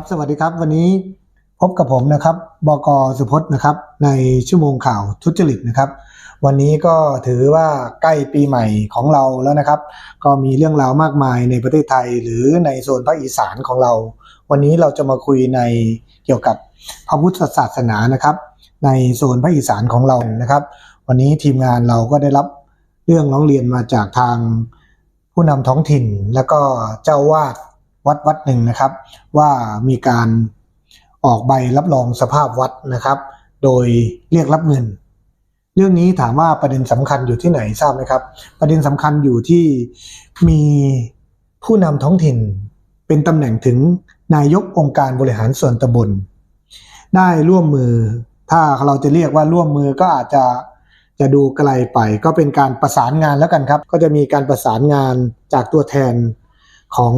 ครับ สวัสดีครับ วันนี้พบกับผมนะครับ บก สุพจน์นะครับ ในชั่วโมงข่าวทุจริตนะครับ วันนี้ก็ถือว่าใกล้ปีใหม่ของเราแล้วนะครับ ก็มีเรื่องราวมากมายในประเทศไทย หรือในโซนภาคอีสานของเรา วันนี้เราจะมาคุยในเกี่ยวกับพระพุทธศาสนานะครับ ในโซนภาคอีสานของเรานะครับ วันนี้ทีมงานเราก็ได้รับเรื่องร้องเรียนมาจากทางผู้นำท้องถิ่น แล้วก็เจ้าวาด วัดวัดหนึ่งนะครับ ว่ามีการออกใบรับรองสภาพวัดนะครับ โดยเรียกรับเงิน เรื่องนี้ถามว่าประเด็นสำคัญอยู่ที่ไหนทราบไหมครับ ประเด็นสำคัญอยู่ที่มีผู้นำท้องถิ่นเป็นตำแหน่งถึงนายกองค์การบริหารส่วนตำบล ได้ร่วมมือ ถ้าเราจะเรียกว่าร่วมมือก็อาจจะจะดูไกลไปก็เป็นการประสานงานแล้วกันครับ ก็จะมีการประสานงานจากตัวแทนของ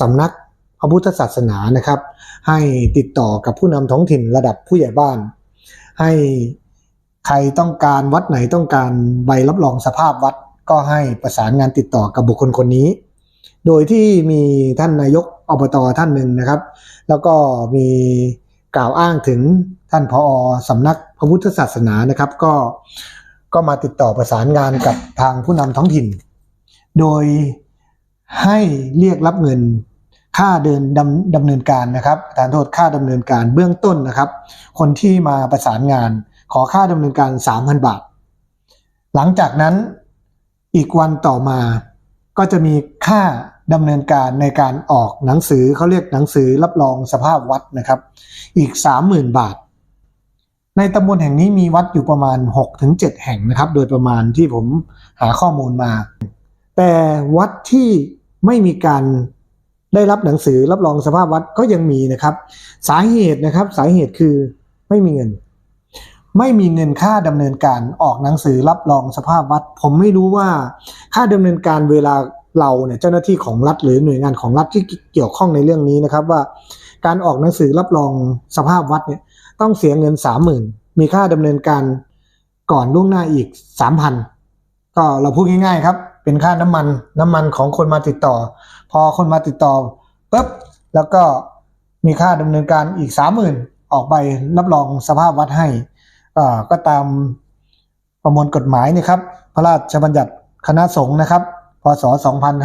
สำนักพระพุทธศาสนานะครับ ให้ติดต่อกับผู้นำท้องถิ่นระดับผู้ใหญ่บ้าน ให้ใครต้องการวัดไหนต้องการใบรับรองสภาพวัดก็ให้ประสานงานติดต่อกับบุคคลคนนี้ โดยที่มีท่านนายกอบตท่านหนึ่งนะครับ แล้วก็มีกล่าวอ้างถึงท่านพอสำนักพระพุทธศาสนานะครับ ก็ก็มาติดต่อประสานงานกับทางผู้นำท้องถิ่น โดย ให้เรียกรับเงินค่าเดินดำดำเนินการนะครับประธานโทษค่าดำเนินการเบื้องต้นนะครับ คนที่มาประสานงานขอค่าดำเนินการ 3,000 บาท หลังจากนั้นอีกวันต่อมาก็จะมีค่าดำเนินการในการออกหนังสือเขาเรียกหนังสือรับรองสภาพวัดนะครับ อีก 30,000 บาท ในตำบลแห่งนี้มีวัดอยู่ประมาณ 6-7 แห่งนะครับ โดยประมาณที่ผมหาข้อมูลมา แต่วัดที่ไม่มีการได้รับหนังสือรับรองสภาพวัดก็ยังมีนะครับ สาเหตุนะครับสาเหตุคือไม่มีเงิน ไม่มีเงินค่าดำเนินการออกหนังสือรับรองสภาพวัด ผมไม่รู้ว่าค่าดำเนินการเวลาเราเนี่ยเจ้าหน้าที่ของรัฐหรือหน่วยงานของรัฐที่เกี่ยวข้องในเรื่องนี้นะครับว่า การออกหนังสือรับรองสภาพวัดเนี่ยต้องเสียเงินสามหมื่นมีค่าดำเนินการก่อนล่วงหน้าอีกสามพันก็เราพูดง่ายๆครับ เป็นค่าน้ำมันน้ำมันของคนมาติดต่อ พอคนมาติดต่อปุ๊บแล้วก็มีค่าดำเนินการอีกสามหมื่นออกไปรับรองสภาพวัดให้อ่ก็ตามประมวลกฎหมายนี่ครับ พระราชบัญญัติคณะสงฆ์นะครับ พศ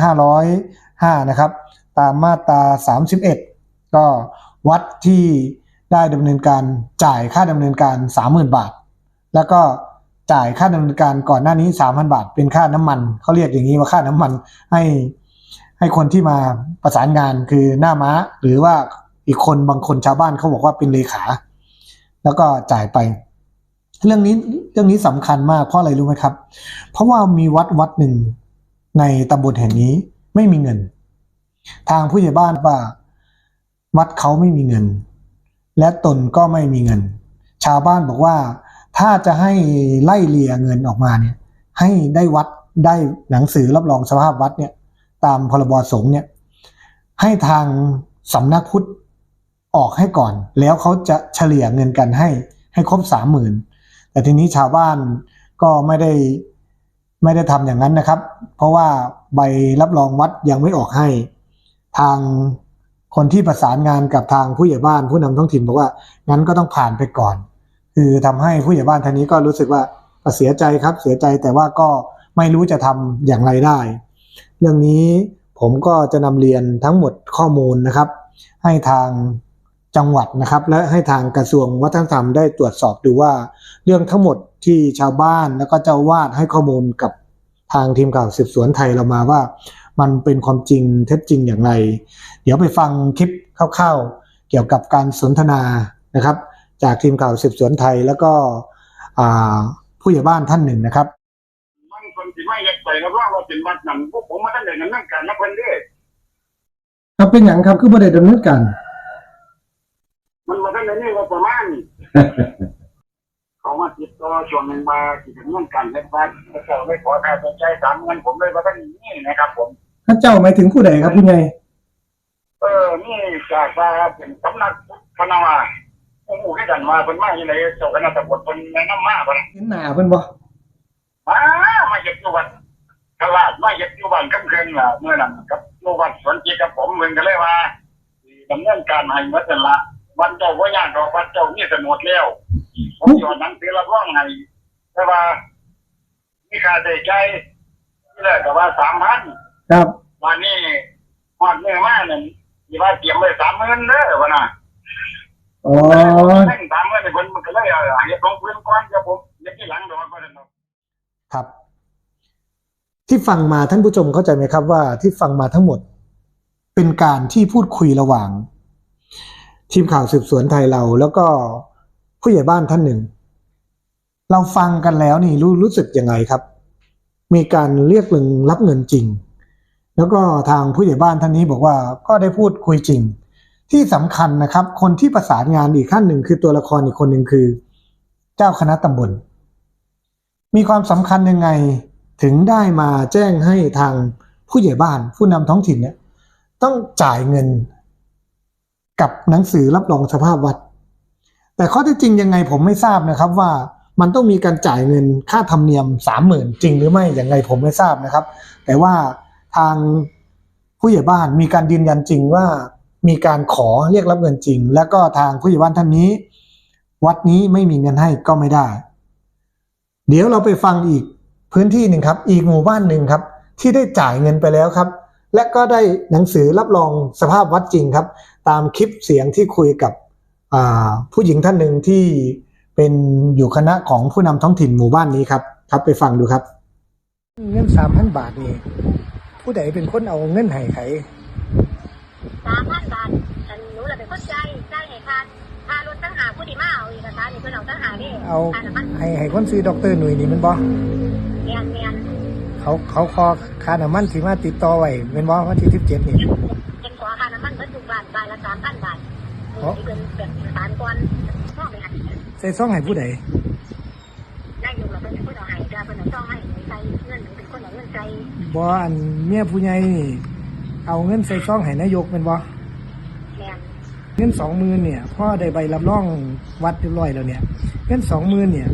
2505 นะครับ ตามมาตรา 31 ก็วัดที่ได้ดำเนินการจ่ายค่าดำเนินการ 30,000 บาท แล้วก็ จ่ายค่าดำเนินการก่อนหน้านี้3,000บาท เป็นค่าน้ำมันเขาเรียกอย่างนี้ว่าค่าน้ำมันให้ให้คนที่มาประสานงานคือหน้าม้า หรือว่าอีกคนบางคนชาวบ้านเขาบอกว่าเป็นเลขา แล้วก็จ่ายไป เรื่องนี้เรื่องนี้สำคัญมากเพราะอะไรรู้ไหมครับ เพราะว่ามีวัดวัดหนึ่งในตำบลแห่งนี้ไม่มีเงิน ทางผู้ใหญ่บ้านว่าวัดเขาไม่มีเงิน และตนก็ไม่มีเงิน ชาวบ้านบอกว่า ถ้าจะให้ไล่เลียเงินออกมาเนี่ย ให้ได้วัดได้หนังสือรับรองสภาพวัดเนี่ย ตามพรบสงฆ์เนี่ย ให้ทางสำนักพุทธออกให้ก่อน แล้วเขาจะเฉลี่ยเงินกันให้ ให้ครบสามหมื่นแต่ทีนี้ชาวบ้านก็ไม่ได้ไม่ได้ทำอย่างนั้นนะครับ เพราะว่าใบรับรองวัดยังไม่ออกให้ ทางคนที่ประสานงานกับทางผู้ใหญ่บ้านผู้นำท้องถิ่นบอกว่างั้นก็ต้องผ่านไปก่อน คือทำให้ผู้ใหญ่บ้านท่านนี้ก็รู้สึกว่าเสียใจครับเสียใจแต่ว่าก็ไม่รู้จะทำอย่างไรได้ เรื่องนี้ผมก็จะนำเรียนทั้งหมดข้อมูลนะครับ ให้ทางจังหวัดนะครับ และให้ทางกระทรวงวัฒนธรรมได้ตรวจสอบดูว่า เรื่องทั้งหมดที่ชาวบ้านแล้วก็เจ้าวาดให้ข้อมูลกับทางทีมข่าวสืบสวนไทยเรามาว่า มันเป็นความจริงเท็จจริงอย่างไร เดี๋ยวไปฟังคลิปคร่าวๆเกี่ยวกับการสนทนานะครับ จากทีมข่าวสืบสวนไทยแล้วก็อ่าผู้ใหญ่บ้านท่านหนึ่งนะครับมันคนที่ไม่อยากไปรับรองว่าเป็นวัดนั้นพวกผมมาตั้งแต่นั้นนั่งการนับวันเด้ครับเป็นอย่างครับคือประเด็นดำเนินการมันมาตั้งแต่นี้ว่าประมาณเขามาติดต่อช่วงหนึ่งมาที่ถึงเรื่องการเล่นบ้านเขาเจ้าไม่ขอค่าใช้จ่ายสามเงินผมเลยว่าท่านนี่นะครับผมพระเจ้าหมายถึงผู้ใดครับพี่ไงเออนี่จากว่าเป็นสำนักพนาวา โอ้โหให้ดันมาเป็นมาอย่างไรเจ้าคณะตำรวจเป็นแนะนำมาบ่นะเห็นหน้าเพิ่นบ่มามาเย็บอยู่บ้านตลาดมาเย็บอยู่บ้านกำเคืองล่ะเมื่อนั้นกับอยู่บ้านสวนจิตกับผมเมืองก็เลยว่าดำเนินการให้วัดละวันเจ้าว่ายากดอกวัดเจ้านี่สมุดแล้วผมยอดหนังสือรับรองให้แต่ว่ามีค่าใช้จ่ายที่แรกก็ว่าสามพันครับวันนี้หอดเนื้อมาเนี่ยที่ว่าเตรียมไว้สามหมื่นเด้อวะนะ อ๋อท่งสามหมื่นเนี่ยคนมันก็เลยเอาให้ลงพื้นก่อนครับผมเดี๋ยวที่หลังดอกก็ได้ครับ ที่ฟังมาท่านผู้ชมเข้าใจไหมครับว่าที่ฟังมาทั้งหมด เป็นการที่พูดคุยระหว่าง ทีมข่าวสืบสวนไทยเรา แล้วก็ผู้ใหญ่บ้านท่านหนึ่ง เราฟังกันแล้วนี่รู้รู้สึกยังไงครับ มีการเรียกเงินรับเงินจริง แล้วก็ทางผู้ใหญ่บ้านท่านนี้บอกว่าก็ได้พูดคุยจริง ที่สำคัญนะครับ คนที่ประสานงานอีกขั้นหนึ่งคือตัวละครอีกคนหนึ่งคือ เจ้าคณะตำบล มีความสำคัญยังไงถึงได้มาแจ้งให้ทางผู้ใหญ่บ้าน ผู้นำท้องถิ่นเนี่ย ต้องจ่ายเงินกับหนังสือรับรองสภาพวัด แต่ข้อเที่จริงยังไงผมไม่ทราบนะครับว่ามันต้องมีการจ่ายเงินค่าธรรมเนียมสามหมื่นจริงหรือไม่อย่างไงผมไม่ทราบนะครับ แต่ว่าทางผู้ใหญ่บ้านมีการยืนยันจริงว่า มีการขอเรียกรับเงินจริง แล้วก็ทางผู้ใหญ่บ้านท่านนี้ วัดนี้ไม่มีเงินให้ก็ไม่ได้ เดี๋ยวเราไปฟังอีกพื้นที่หนึ่งครับ อีกหมู่บ้านหนึ่งครับ ที่ได้จ่ายเงินไปแล้วครับ และก็ได้หนังสือรับรองสภาพวัดจริงครับ ตามคลิปเสียงที่คุยกับผู้หญิงท่านหนึ่งที่เป็นอยู่คณะของผู้นำท้องถิ่นหมู่บ้านนี้ครับ ครับไปฟังดูครับ เงินสามพันบาทนี่ผู้ใดเป็นคนเอาเงินให้ไข สามพันบาทฉันหนูเลยเป็นคนใจายใจายให้ค่าค่ารถตั้งหาผู้ที่มาเอาเอกสารนี่เพิ่นเอาตั้งหานี่เอาค่าน้ำมันให้ให้คนซื้อดอกเตอรหน่วยนี่แมันบ่เมียนเมียนเขาเขาคอค่าน้ำมันที่มาติดต่อไว้แม่นบ่วันที่สิบเจ็ดนี่ เป็นขอค่าน้ำมันเพิ่นทุกบาทบาทละสามพันบาทอ๋อ นี่เป็นแบบสารก่อนพ่อไปหัดใส่ซองให้ผู้ใดได้อยู่แล้วเพิ่นเป็นคนเอาให้จ้าเพิ่นเอาต้องให้ใส่เงินหนูเป็นคนเอาเงินใจบ่อันเมียผู้ใหญ่นี่ เอาเงินใส่ซองให้นายกแม่นบ่แม่นเงินสองหมื่นเนี่ยพ่อได้ใบรับรองวัดเรียบร้อยแล้วเนี่ย เงินสองหมื่นเนี่ย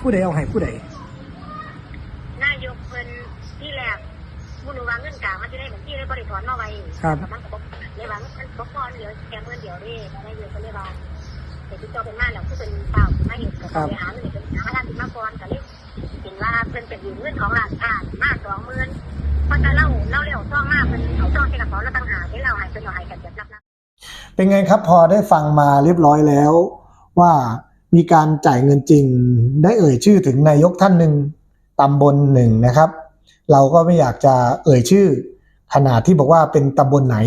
ผู้ใดเอาให้ผู้ใดนายกเพิ่นที่แรกบ่รู้ว่าเงินกลางมันจะได้เหมือนที่ได้บริถอนมาไว้ครับ มันก็บอกเลยว่ามันตกพรเดียวแค่เงินเดียวนี่นายกก็เลยว่าแต่ที่เจ้าเป็นมาแล้วคือเป็นเปล่ามาเห็นก็ไปหาเงินเป็นหาทางที่มาก่อนก็เลยเห็นว่าเพิ่นเป็นอยู่เงินของร้านค้ามากสองหมื่น เพราะถ้าเล่าเล่าเร็วซ่องมากเพิ่นเอาซ่องใส่กระเป๋าแล้วตั้งหาที่เราให้เพิ่นเอาให้กันแบบนับนับเป็นไงครับพอได้ฟังมาเรียบร้อยแล้ว ว่ามีการจ่ายเงินจริง ได้เอ่ยชื่อถึงนายกท่านหนึ่งตำบลหนึ่งนะครับ เราก็ไม่อยากจะเอ่ยชื่อ ขนาดที่บอกว่าเป็นตำบลไหน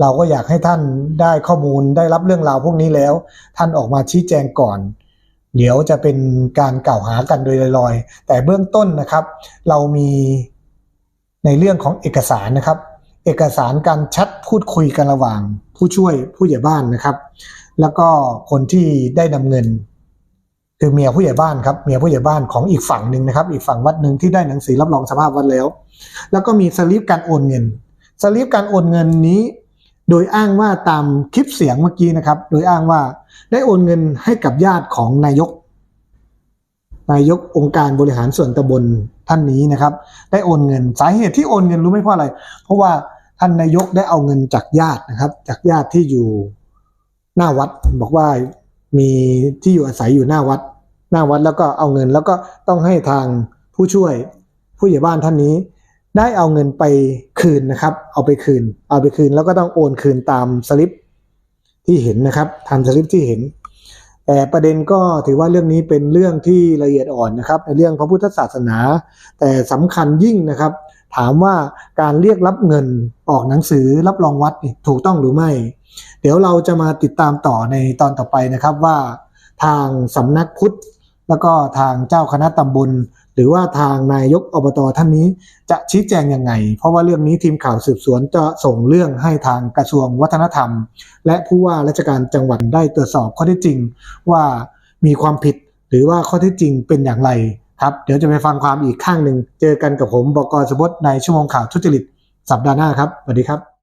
เราก็อยากให้ท่านได้ข้อมูลได้รับเรื่องราวพวกนี้แล้ว ท่านออกมาชี้แจงก่อน เดี๋ยวจะเป็นการกล่าวหากันโดยลอยๆแต่เบื้องต้นนะครับ เรามี ในเรื่องของเอกสารนะครับ เอกสารการแชทพูดคุยกันระหว่าง ผู้ช่วยผู้ใหญ่บ้านนะครับ แล้วก็คนที่ได้นำเงิน คือเมียผู้ใหญ่บ้านครับเมียผู้ใหญ่บ้านของอีกฝั่งหนึ่งนะครับ อีกฝั่งวัดหนึ่งที่ได้หนังสือรับรองสภาพวัดแล้ว แล้วก็มีสลิปการโอนเงินสลิปการโอนเงินนี้ โดยอ้างว่าตามคลิปเสียงเมื่อกี้นะครับ โดยอ้างว่าได้โอนเงินให้กับญาติของนายก นายกองค์การบริหารส่วนตำบลท่านนี้นะครับ ได้โอนเงินสาเหตุที่โอนเงินรู้ไหมเพราะอะไร เพราะว่าท่านนายกได้เอาเงินจากญาตินะครับ จากญาติที่อยู่หน้าวัดบอกว่ามีที่อยู่อาศัยอยู่หน้าวัด หน้าวัดแล้วก็เอาเงินแล้วก็ต้องให้ทางผู้ช่วยผู้ใหญ่บ้านท่านนี้ ได้เอาเงินไปคืนนะครับ เอาไปคืน เอาไปคืนแล้วก็ต้องโอนคืนตามสลิปที่เห็นนะครับตามสลิปที่เห็น แต่ประเด็นก็ถือว่าเรื่องนี้เป็นเรื่องที่ละเอียดอ่อนนะครับในเรื่องพระพุทธศาสนา แต่สำคัญยิ่งนะครับ ถามว่าการเรียกรับเงินออกหนังสือรับรองวัดถูกต้องหรือไม่ เดี๋ยวเราจะมาติดตามต่อในตอนต่อไปนะครับว่าทางสำนักพุทธ แล้วก็ทางเจ้าคณะตำบล หรือว่าทางนายกอบตท่านนี้จะชี้แจงยังไง เพราะว่าเรื่องนี้ทีมข่าวสืบสวนจะส่งเรื่องให้ทางกระทรวงวัฒนธรรม และผู้ว่าราชการจังหวัดได้ตรวจสอบข้อเท็จจริงว่ามีความผิด หรือว่าข้อเท็จจริงเป็นอย่างไรครับ เดี๋ยวจะไปฟังความอีกข้างหนึ่ง เจอกันกับผมบกสมบดในชั่วโมงข่าวทุจริตสัปดาห์หน้าครับสวัสดีครับ